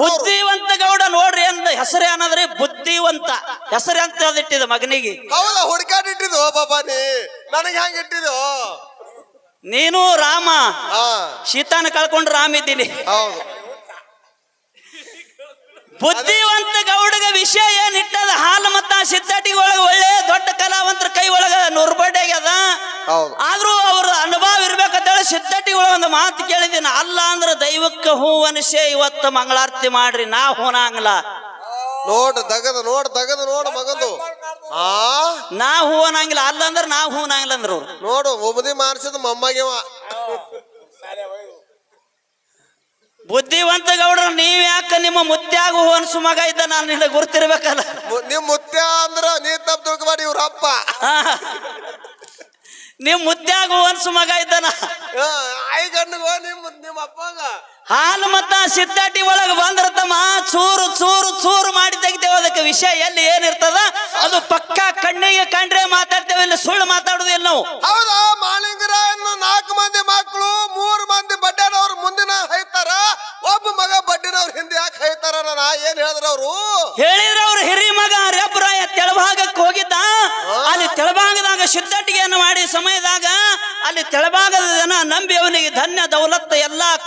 ಬುದ್ಧಿವಂತ ಗೌಡ ನೋಡ್ರಿ ಅಂದ ಹೆಸರು ಏನದ್ರಿ ಬುದ್ಧಿವಂತ. ಹೆಸರು ಅಂತ ಅದಿಟ್ಟಿದ ಮಗನಿಗೆ. ಹೌದ ಹುಡ್ಕಾಡ್ ಇಟ್ಟಿದ್ದು ಬಾಬಾ ನೀ. ನನಗೆ ಹೆಂಗ್ ಇಟ್ಟಿದ್ದು? ನೀನು ರಾಮ. ಹಾ. ಸೀತಾನ ಕಳ್ಕೊಂಡು ರಾಮ ಇದ್ದೀನಿ. ಹೌದು. ಬುದ್ಧಿವಂತ ಗೌಡಗ ವಿಷಯ ಏನ್ ಇಟ್ಟದ? ಹಾಲು ಮತ್ತ ಸಿದ್ಧಾಟಿ ಒಳಗ ಒಳ್ಳೆ ದೊಡ್ಡ ಕಲಾವಂತರ ಕೈ ಒಳಗ ನುರ್ಬಡ್ಡೆ ಆಗ್ಯದ ಹೌದು. ಆದ್ರೂ ಅವ್ರ ಅನುಭವ ಇರ್ಬೇಕಂತೇಳಿ ಸಿದ್ಧಾಟಿ ಒಳಗ ಒಂದು ಮಾತು ಕೇಳಿದ್ದೀನಿ. ಅಲ್ಲ ಅಂದ್ರೆ ದೈವಕ್ಕೆ ಹೂ ಅನಿಸೆ ಇವತ್ತು ಮಂಗಳಾರತಿ ಮಾಡ್ರಿ ನಾ ಹೂನಾಂಗ್ಲ. ನೋಡ್ ದಗದ ನೋಡ್ ದಗದ ನೋಡ್ ಮಗಂದು. ಆ? ನಾ ಹೂ ಅನ್ನಂಗಿಲ್ಲ ಅಲ್ಲ ಅಂದ್ರೆ ನಾ ಹೂ ಅನ್ನಂಗಿಲ್ಲ ಅಂದ್ರು ನೋಡು ಒಬ್ಬದಿ ಮಾರ್ಸಿದ ಮೊಮ್ಮಗೆವ ಬುದ್ಧಿವಂತ ಗೌಡ್ರ ನೀವ್ ಯಾಕ ನಿಮ್ಮ ಮುತ್ಯಾಗ ಹೂ ಅನ್ಸು ಮಗ ಇದ್ದ? ನಾನು ನಿನ್ನ ಗುರ್ತಿರ್ಬೇಕಲ್ಲ. ನಿಮ್ ಮುತ್ಯ ಅಂದ್ರ ನೀ ತಪ್ಪ ತಿಳ್ಕೊಬೇಡಿ ಇವ್ರ ಅಪ್ಪ. ಹಾ. ನಿಮ್ ಮುತ್ಯಾಗ ಹೂ ಅನ್ಸು ಮಗ ಇದ್ದಾನ. ಆ, ಆಯ್ ಗಂಡಗೋ ನಿಮ್ ನಿಮ್ ಅಪ್ಪಗ. ಹಾಲು ಮತ್ತ ಸಿದ್ದಾಟಿ ಒಳಗ ಬಂದಿರ್ತಮ್ಮ ಚೂರು ಚೂರು ಚೂರು ಮಾಡಿ ತೆಗಿತೇವೆ. ಅದಕ್ಕೆ ವಿಷಯ ಎಲ್ಲಿ ಏನಿರ್ತದ ಅದು ಪಕ್ಕ ಕಣ್ಣಿಗೆ ಕಂಡ್ರೆ ಮಾತಾಡ್ತೇವೆ ಇಲ್ಲಿ ಸುಳ್ಳು ಮಾತಾಡುದಿಲ್ಲ ನಾವು? ಹೌದಾ ಮಾಳಿಂಗರಾಯನ್ನ ನಾಲ್ಕು ಮಂದಿ ಮಕ್ಕಳು ಮೂರು ಮಂದಿ ಬಡ್ಡನವ್ರು ಮುಂದಿನ ಹೈತಾರ. ಒಬ್ಬ ಮಗ ಬಡ್ಡಿನವ್ರು ಹಿಂದೆ ಯಾಕೆ ಹೈತಾರ ನಾ ಏನ್ ಹೇಳಿದ್ರ ಅವರು ಹೇಳಿದ್ರೆ ಅವ್ರ ಹಿರಿ ಮಗ ರೆಬ್ರಾಯ ತೆಳಭಾಗಕ್ಕೆ ಹೋಗಿದ್ದ. ಅಲ್ಲಿ ತೆಳಭಾಗದಾಗ ಸಿದ್ದಟ್ಟಿಗೆಯನ್ನು ಮಾಡಿ ಸಮಯದಾಗ ಅಲ್ಲಿ ತೆಳಭಾಗದ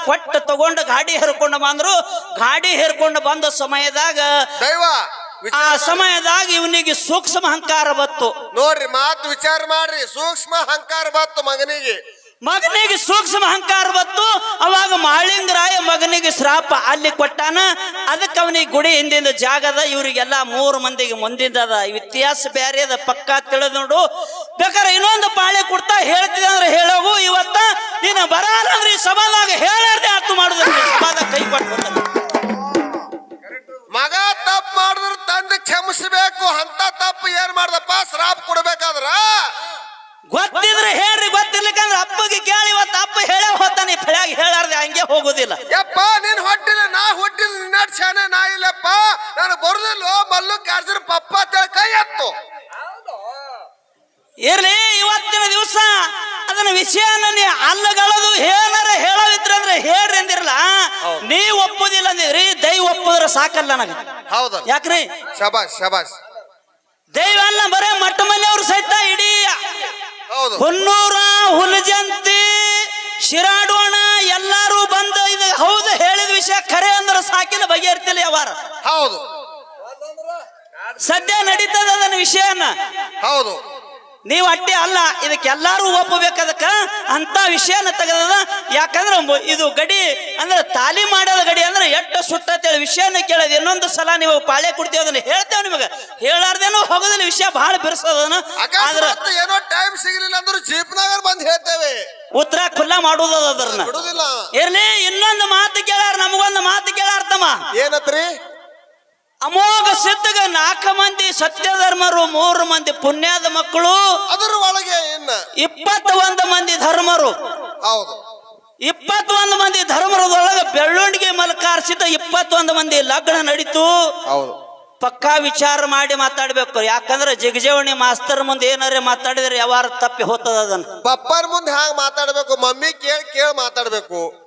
ಕೊಟ್ಟು ತಗೊಂಡು ಗಾಡಿ ಹೇರ್ಕೊಂಡು ಬಂದ್ರು. ಗಾಡಿ ಹೇರ್ಕೊಂಡು ಬಂದ ಸಮಯದಾಗ ದೈವ ಆ ಸಮಯದಾಗ ಇವನಿಗೆ ಸೂಕ್ಷ್ಮ ಅಹಂಕಾರ ಬತ್ತು ನೋಡ್ರಿ ಮಾತು ವಿಚಾರ ಮಾಡ್ರಿ. ಸೂಕ್ಷ್ಮ ಅಹಂಕಾರ ಬತ್ತು ಮಗನಿಗೆ. ಮಗನಿಗೆ ಸೂಕ್ಷ್ಮ ಅಹಂಕಾರ ಬತ್ತು ಅವಾಗ ಮಾಳಿಂಗರಾಯ ಮಗನಿಗೆ ಶ್ರಾಪ ಅಲ್ಲಿ ಕೊಟ್ಟಾನ. ಅದಕ್ಕೆ ಅವನಿಗೆ ಗುಡಿ ಹಿಂದಿಂದ ಜಾಗದ. ಇವರಿಗೆಲ್ಲ ಮೂರು ಮಂದಿಗೆ ಮುಂದಿದ್ದದ ಇತಿಹಾಸ ಬೇರೆ ಅದ. ಪಕ್ಕ ತಿಳಿದು ನೋಡು. ಬೇಕಾದ್ರೆ ಇನ್ನೊಂದು ಪಾಳೆ ಕೊಡ್ತಾ ಹೇಳ್ತಿದೆ ಅಂದ್ರೆ ಹೇಳೋಗು ಇವತ್ತ ನೀನು ಬರಲ್ಲ ಈ ಸಭಾದಾಗ ಹೇಳಾರ್ದೆ ಅರ್ಥ ಮಾಡುದ ಸಭಾದಾಗ ಕೈ ಕೊಟ್ಟು ಮಗ ತಪ್ಪು ಮಾಡಿದ್ರೆ ತಂದೆ ಕ್ಷಮಿಸಬೇಕು ಅಂತ ತಪ್ಪು ಏನ್ ಮಾಡ್ದಪ್ಪ? ಶ್ರಾಪ್ ಕೊಡ್ಬೇಕಾದ್ರ? ಗೊತ್ತಿದ್ರೆ ಹೇಳ್ರಿ ಗೊತ್ತಿರ್ಲಿಕ್ಕಂದ್ರೆ ಅಪ್ಪಗೆ ಕೇಳಿ ಇವತ್ತು ಅಪ್ಪ ಹೇಳೇ ಹೋಗ್ತಾನೆ ಫಳ್ಯಾಗ ಹೇಳಾರ್ದೆ ಹಂಗೆ ಹೋಗುದಿಲ್ಲ. ಯಪ್ಪ ನೀನ್ ಹೊಟ್ಟಿಲ್ಲ ನಾ ಹುಟ್ಟಿಲ್ಲ ನಿನ್ನ ಶಾನೆ ನಾ ಇಲ್ಲಪ್ಪ ನಾನು ಬರುದಿಲ್ಲ ಮಲ್ಲು ಕಾರ್ಜರ್ ಪಪ್ಪ ಅಂತೇಳಿ ಕೈ ಎತ್ತು. ಇರ್ಲಿ ಇವತ್ತಿನ ದಿವಸ ಅದನ್ನ ವಿಷಯನ ನೀ ಅಲ್ಲಗಳದು ಏನಾರ ಹೇಳೋದಿದ್ರೆ ಅಂದ್ರೆ ಹೇಳ್ರಿ ಅಂದಿರಲ್ಲ. ನೀ ಒಪ್ಪುದಿಲ್ಲ ಅಂದಿದ್ರಿ ದೈವ ಒಪ್ಪುದ್ರ ಸಾಕಲ್ಲ ನನಗೆ. ಹೌದು. ಯಾಕ್ರಿ? ಶಬಾಷ್ ಶಬಾಷ್. ದೈವ ಅಲ್ಲ ಬರೇ ಮಟ್ಟ ಮನೆಯವ್ರು ಸಹಿತ ಇಡೀ ಹೌದು. ಹುನ್ನೂರ ಹುಲಜಂತಿ ಶಿರಾಡೋಣ ಎಲ್ಲಾರು ಬಂದ ಇದು ಹೌದು ಹೇಳಿದ ವಿಷಯ ಖರೆ ಅಂದ್ರೆ ಸಾಕಿನ ಬಗೆಹರ್ತಿಲ್ಲ ಯಾವಾರ ಹೌದು. ಸದ್ಯ ನಡೀತದ ಅದನ್ನ ವಿಷಯನ. ಹೌದು. ನೀವು ಅಟ್ಟೆ ಅಲ್ಲ ಇದಕ್ಕೆ ಎಲ್ಲಾರು ಒಪ್ಪಬೇಕದಕ್ಕ? ಅಂತ ವಿಷಯನ ತೆಗೆದದ. ಯಾಕಂದ್ರೆ ಇದು ಗಡಿ ಅಂದ್ರೆ ತಾಲಿ ಮಾಡೋದ ಗಡಿ ಅಂದ್ರೆ ಎಷ್ಟು ಸುಟ್ಟತೇಳಿ ವಿಷಯನ ಕೇಳೋದು. ಇನ್ನೊಂದು ಸಲ ನೀವು ಪಾಳೆ ಕೊಡ್ತೀವಿ ಅದನ್ನ ಹೇಳ್ತೇವೆ ನಿಮಗೆ. ಹೇಳಾರ್ದೇನೋ ಹೋಗೋದಿಲ್ಲ ವಿಷಯ ಬಹಳ ಬಿರ್ಸೋದನ ಆದ್ರೆ ಏನೋ ಟೈಮ್ ಸಿಗಲಿಲ್ಲ ಅಂದ್ರೆ ಜೀಪ್ನಾಗ ಬಂದು ಹೇಳ್ತೇವೆ. ಉತ್ತರ ಖುಲ್ಲಾ ಮಾಡುವುದದ ಅದನ್ನ. ಇರ್ಲಿ ಇನ್ನೊಂದು ಮಾತು ಕೇಳಾರ ನಮಗೊಂದು ಮಾತು ಕೇಳಾರ್ತಮ್ಮ ಏನತ್ರಿ? ಅಮೋಘ ಸಿದ್ಧಗ ನಾಲ್ಕು ಮಂದಿ ಸತ್ಯಧರ್ಮರು ಮೂರು ಮಂದಿ ಪುಣ್ಯದ ಮಕ್ಕಳು ಅದರ ಒಳಗೆ ಇನ್ನ ಇಪ್ಪತ್ತೊಂದು ಮಂದಿ ಧರ್ಮರು. ಹೌದು. ಇಪ್ಪತ್ತೊಂದು ಮಂದಿ ಧರ್ಮರದೊಳಗೆ ಬೆಳ್ಳುಂಡಿಗೆ ಮಲಕಾರಿಸಿದ ಇಪ್ಪತ್ತೊಂದು ಮಂದಿ ಲಗ್ನ ನಡೀತು. ಹೌದು. ಪಕ್ಕಾ ವಿಚಾರ ಮಾಡಿ ಮಾತಾಡ್ಬೇಕು. ಯಾಕಂದ್ರೆ ಜಿಗಜೇವಣಿ ಮಾಸ್ತರ್ ಮುಂದೆ ಏನಾರ ಮಾತಾಡಿದ್ರೆ ಯಾವಾರ ತಪ್ಪಿ ಹೋಗ್ತದ ಅದನ್ನ. ಪಪ್ಪರ್ ಮುಂದೆ ಹ್ಯಾಂಗ ಮಾತಾಡ್ಬೇಕು? ಮಮ್ಮಿ ಕೇಳಿ ಕೇಳಿ ಮಾತಾಡ್ಬೇಕು.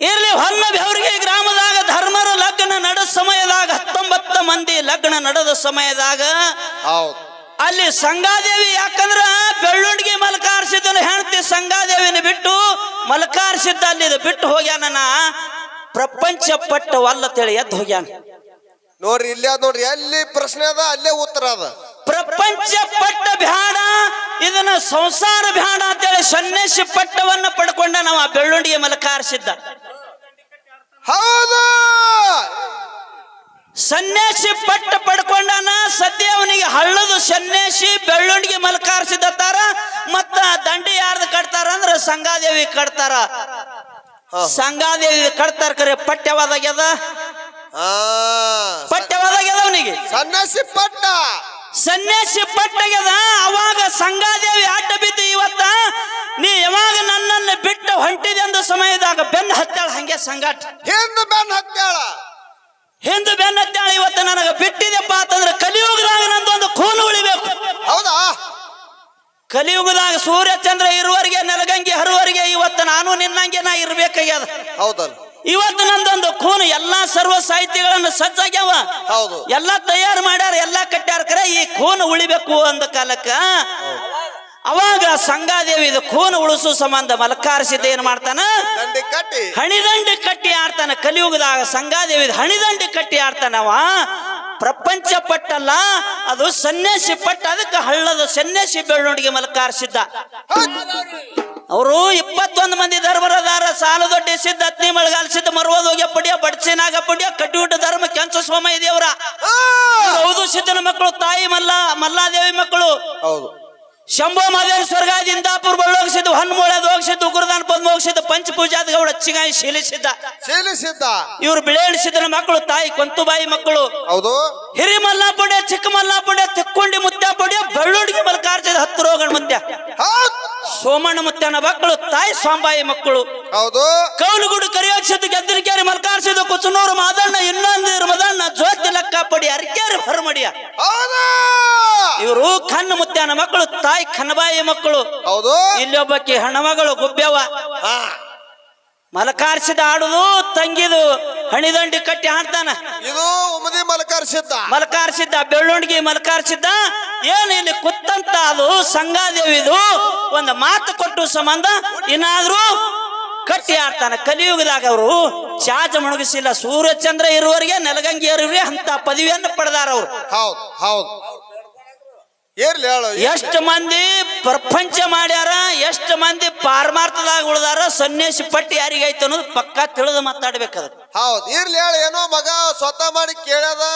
ಇರ್ಲಿ ಹೊನ್ನ ಬೆವರಿಗೆ ಗ್ರಾಮದಾಗ ಧರ್ಮರ ಲಗ್ನ ನಡೆದ ಸಮಯದಾಗ ಹತ್ತೊಂಬತ್ತು ಮಂದಿ ಲಗ್ನ ನಡೆದ ಸಮಯದಾಗ ಹೌದು. ಅಲ್ಲಿ ಸಂಗಾದೇವಿ ಯಾಕಂದ್ರ ಬೆಳ್ಳುಂಡಿಗೆ ಮಲಕಾರಿಸಿದ್ದನು ಹೆಣ್ತಿ ಸಂಗಾದೇವಿನ ಬಿಟ್ಟು ಮಲಕಾರಿಸಿದ್ದ ಅಲ್ಲಿ ಬಿಟ್ಟು ಹೋಗ್ಯಾನ ಪ್ರಪಂಚ ಪಟ್ಟ ವಲ್ಲತೇಳಿ ಎದ್ದು ಹೋಗ್ಯಾನ. ನೋಡ್ರಿ ಇಲ್ಲ ನೋಡ್ರಿ ಎಲ್ಲಿ ಪ್ರಶ್ನೆ ಅದ ಅಲ್ಲೇ ಉತ್ತರ ಅದ. ಪ್ರಪಂಚ ಪಟ್ಟ ಬ್ಯಾಡ ಇದನ್ನ ಸಂಸಾರ ಬ್ಯಾಡ ಅಂತೇಳಿ ಸನ್ಯಾಸಿ ಪಟ್ಟವನ್ನ ಪಡ್ಕೊಂಡ ನಾವು ಆ ಬೆಳ್ಳುಂಡಿಗೆ ಮಲಕಾರಿಸಿದ್ದ ಹೌದು ಸನ್ಯಾಸಿ ಪಟ್ಟ ಪಡ್ಕೊಂಡಾನ ಸದ್ಯ ಅವನಿಗೆ ಹಳ್ಳದು ಸನ್ಯಾಸಿ ಬೆಳ್ಳುಂಡಿಗೆ ಮಲಕಾರಿಸಿದತ್ತಾರ ಮತ್ತ ದಂಡಿ ಯಾರ್ದು ಕಟ್ತಾರ ಅಂದ್ರ ಸಂಗಾದೇವಿ ಕಟ್ತಾರ. ಸಂಗಾದೇವಿ ಕಟ್ತಾರ ಕರೆ ಪಠ್ಯವಾದಾಗ್ಯದ ಪಠ್ಯವಾದಾಗ್ಯದ ಅವನಿಗೆ? ಸನ್ಯಾಸಿ ಪಟ್ಟ. ಸನ್ಯಾಸಿ ಪಟ್ಟಗ್ಯದ ಅವಾಗ ಸಂಗಾದೇವಿ ಅಡ್ಡ ಬಿದ್ದು ಇವತ್ತ ನೀ ಯಾವಾಗ ನನ್ನನ್ನು ಬಿಟ್ಟು ಹೊಂಟಿದೆ ಅಂದ ಸಮಯದಾಗ ಬೆನ್ನ ಹತ್ತಾಳ ಹಂಗೆ ಸಂಗಾಟ. ಹಿಂದ ಬೆನ್ ಹತ್ತಾಳ. ಹಿಂದೆ ಬೆನ್ನ ಹತ್ತಾಳ ಇವತ್ತು ನನಗೆ ಬಿಟ್ಟಿದೆಪ್ಪ ಅಂತಂದ್ರೆ ಕಲಿಯುಗದಾಗ ನಂದೊಂದು ಖೂನು ಉಳಿಬೇಕು. ಹೌದಾ? ಕಲಿಯುಗದಾಗ ಸೂರ್ಯ ಚಂದ್ರ ಇರುವರಿಗೆ ನೆಲಗಂಗೆ ಹರುವರಿಗೆ ಇವತ್ತು ನಾನು ನಿನ್ನಂಗೆ ನಾ ಇರ್ಬೇಕಾಗ್ಯದ. ಹೌದಲ್ಲ. ಇವತ್ತು ನಂದೊಂದು ಖೂನು ಎಲ್ಲಾ ಸರ್ವ ಸಾಹಿತ್ಯಗಳನ್ನು ಸಜ್ಜಾಗ್ಯಾವ. ಹೌದು. ಎಲ್ಲಾ ತಯಾರು ಮಾಡ್ಯಾರ ಎಲ್ಲಾ ಕಟ್ಟ್ಯಾರ ಕರೆ ಈ ಖೂನು ಉಳಿಬೇಕು ಅಂದ ಕಾಲಕ್ಕ. ಅವಾಗ ಸಂಗಾದೇವಿ ಇದು ಖೂನ್ ಉಳಿಸು ಸಂಬಂಧ ಮಲಕಾರಿಸಿದ್ದ ಏನ್ ಮಾಡ್ತಾನ? ಹಣಿದಂಡೆ ಕಟ್ಟಿ. ಕಟ್ಟಿ ಆಡ್ತಾನ. ಕಲಿಯುಗದಾಗ ಸಂಗಾದೇವಿ ಹಣಿದಂಡಿ ಕಟ್ಟಿ ಆಡ್ತಾನವ. ಪ್ರಪಂಚ ಪಟ್ಟಲ್ಲ ಅದು ಸನ್ಯಾಸಿ ಪಟ್ಟ ಅದಕ್ಕೆ ಹಳ್ಳದ ಸನ್ಯಾಸಿ ಬೆಳ್ಳುಂಡಿಗೆ ಮಲಕಾರಿಸಿದ್ದ ಅವರು ಇಪ್ಪತ್ತೊಂದು ಮಂದಿ ಧರ್ಮರದಾರ ಸಾಲದೊಡ್ಡಿ ಸಿದ್ಧ ಹತ್ನಿ ಮಳಗಾಲ ಸಿದ್ಧ ಹೋಗಿ ಹೋಗ್ಯ ಪಡಿಯ ಬಡ್ಸಿನಾಗ ಪಡಿಯ ಕಟ್ಟಿಬಿಟ್ಟು ಧರ್ಮ ಕೆಂಚ ಸೋಮ ದೇವರ. ಹೌದು. ಸಿದ್ದನ ಮಕ್ಕಳು ತಾಯಿ ಮಲ್ಲ ಮಲ್ಲಾದೇವಿ ಮಕ್ಕಳು. ಹೌದು. ಶಂಭೋ ಮಾದೇವ ಸ್ವರ್ಗ ಇಂದಾಪುರ ಬಳ್ಳೋಗಿಸಿದ್ದು ಹಣ್ಣುಮೂಳದ ಹೋಗಿಸಿದ್ದು ಗುರುದಾನ ಪದ್ಮ ಹೋಗಿಸಿದ್ದು ಪಂಚಪೂಜಾದ ಗೌಡ ಚಿಗಾಯಿ ಶೀಲಿಸಿದ್ದ. ಶೀಲಿಸಿದ್ದ. ಇವರು ಬಿಳೆಣಿಸಿದ್ರ ಮಕ್ಕಳು ತಾಯಿ ಕೊಂತುಬಾಯಿ ಮಕ್ಕಳು. ಹೌದು. ಹಿರಿ ಮಲ್ಲಾಪುಡೆ ಚಿಕ್ಕ ಮಲ್ಲಾಪುಡೆ ತಿಕ್ಕೊಂಡಿ ಮುತ್ಯಾಪುಡೆ ಬೆಳ್ಳುಡಿಗೆ ಮಲ್ಕಾರ್ಜದ ಹತ್ತು ರೋಗಣ ಮುತ್ಯ. ಸೋಮಣ್ಣ ಮುತ್ಯನ ಮಕ್ಕಳು ತಾಯಿ ಸಾಂಬಾಯಿ ಮಕ್ಕಳು. ಹೌದು. ಕೌಲುಗುಡು ಕರಿಯೋಕ್ಷಿದ್ದು ಗೆದ್ದಲಿಕೇರಿ ಮಲ್ಕಾರ್ಸಿದ್ದು ಕುಚನೂರು ಮಾದಣ್ಣ ಇನ್ನೊಂದು ಮದಣ್ಣ ಜ್ಯೋತಿ ಲೆಕ್ಕ ಪಡಿ ಅರಿಕೇರಿ ಹೊರಮಡಿಯ. ಇವರು ಕಣ್ಣು ಮುತ್ಯನ ಮಕ್ಕಳು ತಾಯಿ ಕನ್ನಬಾಯಿ ಮಕ್ಕಳು. ಹೌದು. ಇಲ್ಲಿ ಒಬ್ಬಕ್ಕೆ ಹಣ್ಣಮಗಳು ಗುಬ್ಬ್ಯವ. ಹಾ. ಮಲಕಾರ್ಸಿದ ಆಡುದು ತಂಗಿದು ಹಣಿದಂಡಿ ಕಟ್ಟಿ ಹಾಡ್ತಾನ ಇದು ಉಮದಿ ಮಲಕಾರ್ಸಿದ್ದ. ಮಲಕಾರ್ಸಿದ್ದ ಬೆಳ್ಳುಂಡಿಗೆ ಮಲಕಾರ್ಸಿದ್ದ. ಏನು ಇಲ್ಲಿ ಕುತ್ತಂತ ಅದು ಸಂಗಾದೇವಿದು ಒಂದು ಮಾತು ಕೊಟ್ಟು ಸಂಬಂಧ ಇನ್ನಾದ್ರೂ ಕಟ್ಟಿ ಆಡ್ತಾನೆ ಕಲಿಯುಗದಾಗ ಅವರು ಚಾಜ ಮುಣಗಿಸಿಲ್ಲ. ಸೂರ್ಯಚಂದ್ರ ಇರುವವರಿಗೆ ನೆಲಗಂಗಿ ಇರುವರೆ ಅಂತ ಪದವಿಯನ್ನು ಪಡೆದಾರ ಅವರು ಹೌದು ಹೌದು. ಏರ್ಲಿ ಹೇಳು ಎಷ್ಟು ಮಂದಿ ಪ್ರಪಂಚ ಮಾಡ್ಯಾರ ಎಷ್ಟು ಮಂದಿ ಪಾರಮಾರ್ಥದಾಗ ಉಳ್ದಾರ ಸನ್ಯಾಸಿ ಪಟ್ಟಿ ಯಾರಿಗೈತೆ ಅನ್ನೋದು ಪಕ್ಕಾ ತಿಳಿದು ಮಾತಾಡ್ಬೇಕದು ಹೌದು ಇರ್ಲಿ ಹೇಳು ಏನೋ ಮಗ ಸ್ವತಃ ಮಾಡಿ ಕೇಳ್ಯದ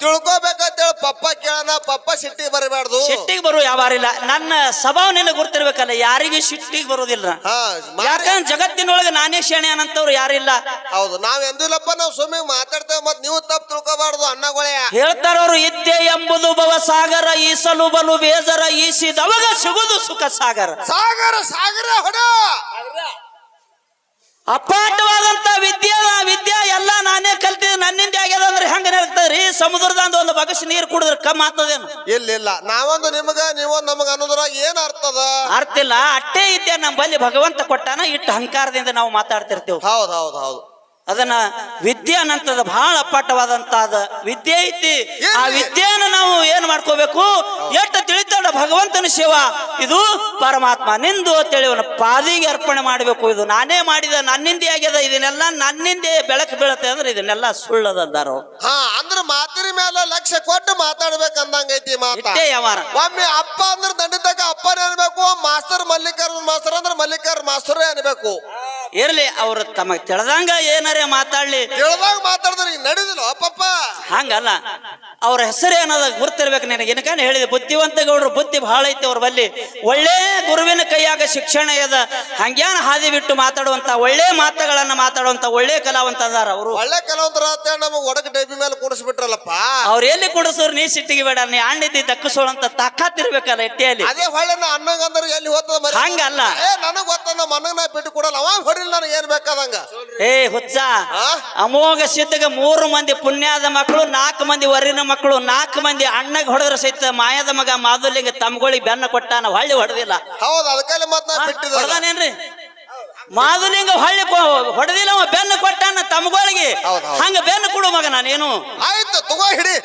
ತಿಳ್ಕೊಬೇಕಂತೇಳಿ ಪಪ್ಪ ಕೇಳನ ಪಪ್ಪ ಸಿಟ್ಟಿಗೆ ಬರಬಾರ್ದು. ಸಿಟ್ಟಿಗೆ ಬರೋ ಯಾವಾರಿಲ್ಲ ನನ್ನ ಸ್ವಭಾವ ನಿನಗೆ ಗೊತ್ತಿರ್ಬೇಕಲ್ಲ ಯಾರಿಗೆ ಸಿಟ್ಟಿಗೆ ಬರೋದಿಲ್ಲ ಹಾ ಮಾ- ಯಾಕಂದ್ರೆ ಜಗತ್ತಿನೊಳಗೆ ನಾನೇ ಶೇಣೆ ಅನ್ನಂತವ್ರು ಯಾರಿಲ್ಲ ಹೌದು ನಾವ್ ಎಂದಿಲ್ಲಪ್ಪ ನಾವು ಸುಮ್ಮನೆ ಮಾತಾಡ್ತೇವೆ ಮತ್ತೆ ನೀವು ತಪ್ಪು ತಿಳ್ಕೊಬಾರ್ದು ಅಣ್ಣಗಳೇ ಹೇಳ್ತಾರವ್ರು ಇದ್ದೆ ಎಂಬುದು ಭವ ಸಾಗರ ಈಸಲು ಬಲು ಬೇಜರ ಈಸಿದವಾಗ ಸಿಗುದು ಸುಖ ಸಾಗರ. ಸಾಗರ ಸಾಗರ ಹೊಡ ಅಪಾಠವಾದಂತ ವಿದ್ಯೆ ಸಮುದ್ರದಂದ ಒಂದು ಬಗಸ್ ನೀರು ಕುಡಿದ್ರೆ ಕಮ್ಮ ಆಗ್ತದೇನು? ಇಲ್ಲ ಇಲ್ಲ ನಾವೊಂದು ನಿಮಗ ನೀವೊಂದು ನಮಗ ಅನ್ನೋದ್ರ ಏನ್ ಅರ್ಥದ ಅರ್ಥ ಇಲ್ಲ. ಅಟ್ಟೆ ಇದ್ದೆ ನಮ್ಮಲ್ಲಿ ಭಗವಂತ ಕೊಟ್ಟಾನ ಇಟ್ಟು ಅಹಂಕಾರದಿಂದ ನಾವು ಮಾತಾಡ್ತಿರ್ತೇವೆ. ಹೌದು ಹೌದು ಹೌದು. ಅದನ್ನ ವಿದ್ಯೆ ಅನ್ನಂಥದ್ದು ಬಹಳ ಅಪ್ಪಟವಾದಂತ ವಿದ್ಯೆ ಐತಿ. ಆ ವಿದ್ಯೆಯನ್ನು ನಾವು ಏನ್ ಮಾಡ್ಕೋಬೇಕು? ಎಷ್ಟು ತಿಳಿತಾಡ ಭಗವಂತನ ಶಿವ. ಇದು ಪರಮಾತ್ಮ ನಿಂದು ಅಂತೇಳಿ ಅವನ ಪಾದಿಗೆ ಅರ್ಪಣೆ ಮಾಡಬೇಕು. ಇದು ನಾನೇ ಮಾಡಿದ ನನ್ನಿಂದೆ ಆಗ್ಯದ ಇದನ್ನೆಲ್ಲ ನನ್ನಿಂದೆ ಬೆಳಕು ಬೀಳತ್ತೆ ಅಂದ್ರೆ ಇದನ್ನೆಲ್ಲ ಸುಳ್ಳದಂದಾರು ಹಾ ಅಂದ್ರ ಮಾತಿನ ಮೇಲೆ ಲಕ್ಷ್ಯ ಕೊಟ್ಟು ಮಾತಾಡ್ಬೇಕು ಅಂದಂಗೈತಿ ಮಾತ. ಯಾವಾರ ಒಮ್ಮೆ ಅಪ್ಪ ಅಂದ್ರೆ ದಂಡಿತಕ್ಕ ಅಪ್ಪನೇ ಅನ್ಬೇಕು ಮಾಸ್ತರ್ ಮಲ್ಲಿಕಾರ್ ಮಾಸ್ತರ್ ಅಂದ್ರೆ ಮಲ್ಲಿಕಾರ್ ಮಾಸ್ತರೇ ಅನ್ಬೇಕು. ಇರ್ಲಿ ಅವ್ರು ತಮಗ್ ತಿಳಿದಂಗ ಏನಾರೇ ಮಾತಾಡ್ಲಿ. ತಿಳಿದಾಗ ಮಾತಾಡಿದ್ರೆ ಈಗ ನಡೀದಿಲ್ಲ ಪಪ್ಪ ಹಂಗಲ್ಲ. ಅವ್ರ ಹೆಸರು ಏನದ ಗುರ್ತಿರ್ಬೇಕು ನಿನಗೆ. ಏನಕಂದ್ರೆ ಹೇಳಿದೆ? ಬುದ್ಧಿವಂತ ಗೌಡರು ಬುದ್ಧಿ ಬಹಳ ಐತಿ ಅವ್ರ ಬಲ್ಲಿ. ಒಳ್ಳೆ ಗುರುವಿನ ಕೈಯಾಗ ಶಿಕ್ಷಣ ಇದೆ ಹಂಗ್ಯಾನ ಹಾದಿ ಬಿಟ್ಟು ಮಾತಾಡುವಂತ ಒಳ್ಳೆ ಮಾತುಗಳನ್ನ ಮಾತಾಡುವಂತ ಒಳ್ಳೆ ಕಲಾವಂತ ಅದಾರ ಅವರು. ಒಳ್ಳೆ ಕೆಲವೊಂದ್ರ ಒಡಕ ಡೈಬಿ ಡಬ್ಬಿ ಮೇಲೆ ಕೂಡಿಸ್ಬಿಟ್ರಲ್ಲಪ್ಪ. ಅವ್ರ ಎಲ್ಲಿ ಕೂಡಿಸೋರು ನೀ ಸಿಟ್ಟಿಗೆ ಬೇಡ ನೀ ಅಣ್ಣಿದ್ದಿ ದಕ್ಕಿಸೋಳಂತ ತಾಕತ್ತಿರ್ಬೇಕಲ್ಲ ಎಟ್ಟಿಯಲ್ಲಿ ಅದೇ ಹೊಳ್ಳೆ ಅನ್ನಂಗಂದ್ರೆ ಎಲ್ಲಿ ಹೋಗ್ತದ ಹಂಗಲ್ಲ. ಏ ನನಗ್ ಗೊತ್ತ ನಮ್ಮ ಬಿಟ್ಟು ಕೊಡಲ್ಲ. ಅವ ಹೊಡಿಲ್ ನನಗೆ ಏನ್ ಬೇಕಾದಂಗ? ಏ ಹುಚ್ಚ ಅಮೋಘ ಸಿದ್ಧಗ ಮೂರು ಮಂದಿ ಪುಣ್ಯದ ಮಕ್ಕಳು ನಾಲ್ಕು ಮಂದಿ ವರಿನ ಮಕ್ಕಳು ನಾಲ್ಕು ಮಂದಿ ಅಣ್ಣಗೆ ಹೊಡೆದ್ರ ಸಹಿತ ಮಾಯದ ಮಗ ಮಾಧುಲಿಂಗ ತಮ್ಗಳಿಗೆ ಬೆನ್ನ ಕೊಟ್ಟಾನ ಹೊಳ್ಳಿ ಹೊಡೆದಿಲ್ಲ. ಹೌದು ಅದಕ್ಕಲ್ಲಿ ಹೊಡೆದಾನೇನ್ರಿ? ಮಾಧುಲಿಂಗ ಹೊಳ್ಳಿ ಹೊಡೆದಿಲ್ಲ ಅವ ಬೆನ್ನು ಕೊಟ್ಟಾನ ತಮ್ಗಳಿಗೆ. ಹಂಗ ಬೆನ್ನ ಕೊಡು ಮಗ ನಾನೇನು? ಆಯ್ತು ತಗೋ ಹಿಡಿ.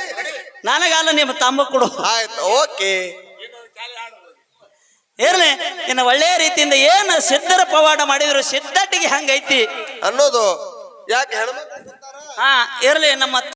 ನನಗಲ್ಲ ನಿಮ್ಮ ತಮ್ಮ ಕೊಡು. ಆಯ್ತು ಓಕೆ. ಇರ್ಲಿ ಇನ್ನು ಒಳ್ಳೆಯ ರೀತಿಯಿಂದ ಏನು ಸಿದ್ಧರ ಪವಾಡ ಮಾಡಿದ್ರು ಸಿದ್ಧಟ್ಟಿಗೆ ಹಂಗೈತಿ. ಅನ್ನೋದು ಯಾಕೆ ಹೇಳ ಹಾ ಇರ್ಲಿ ನಮ್ಮ